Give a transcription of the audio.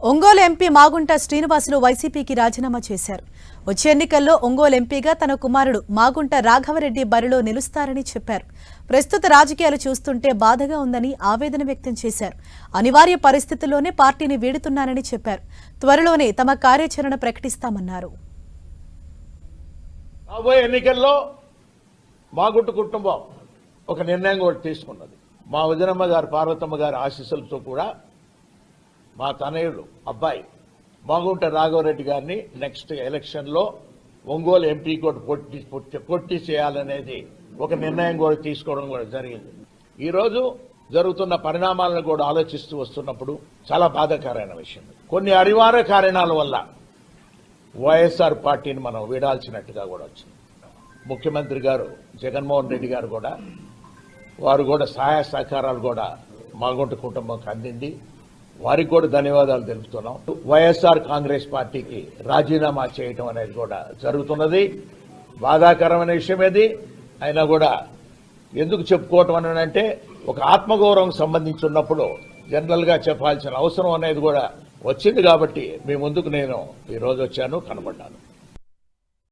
Ongole MP Magunta Srinivasulu వైసీపీకి రాజీనామా చేశారు. వచ్చే ఎన్నికల్లో ఒంగోలు ఎంపీగా తన కుమారుడు మాగుంట రాఘవరెడ్డి బరిలో నిలుస్తారని చెప్పారు. ప్రస్తుత రాజకీయాలు చూస్తుంటే బాధగా ఉందని ఆవేదన వ్యక్తం చేశారు. అనివార్య పరిస్థితుల్లోనే పార్టీని వీడుతున్నానని చెప్పారు. త్వరలోనే తమ కార్యాచరణ ప్రకటిస్తామన్నారు. రాబోయే ఎన్నికల్లో కుటుంబం ఒక నిర్ణయం కూడా తీసుకున్నది. మా వదినమ్మ గారు పార్వతమ్మ గారి ఆశీస్సులతో కూడా మా తనయుడు అబ్బాయి. మాగుంట రాఘవరెడ్డి గారిని నెక్స్ట్ ఎలక్షన్లో ఒంగోలు ఎంపీ కూడా పొట్టి పొట్టి చేయాలనేది ఒక నిర్ణయం కూడా తీసుకోవడం కూడా జరిగింది. ఈరోజు జరుగుతున్న పరిణామాలను కూడా ఆలోచిస్తూ వస్తున్నప్పుడు చాలా బాధాకరమైన విషయం. కొన్ని అనివార్య కారణాల వల్ల వైఎస్ఆర్ పార్టీని మనం వీడాల్సినట్టుగా కూడా వచ్చింది. ముఖ్యమంత్రి గారు జగన్మోహన్ రెడ్డి గారు కూడా వారు కూడా సహాయ సహకారాలు కూడా మాగుంట కుటుంబంకి అందింది. వారికి కూడా ధన్యవాదాలు తెలుపుతున్నాం. వైఎస్ఆర్ కాంగ్రెస్ పార్టీకి రాజీనామా చేయటం అనేది కూడా జరుగుతున్నది. బాధాకరమైన విషయం ఇది అయినా కూడా ఎందుకు చెప్పుకోవటం అని అంటే ఒక ఆత్మగౌరవం సంబంధించి ఉన్నప్పుడు జనరల్గా చెప్పాల్సిన అవసరం అనేది కూడా వచ్చింది కాబట్టి మీ ముందుకు నేను ఈరోజు వచ్చాను కనబడ్డాను.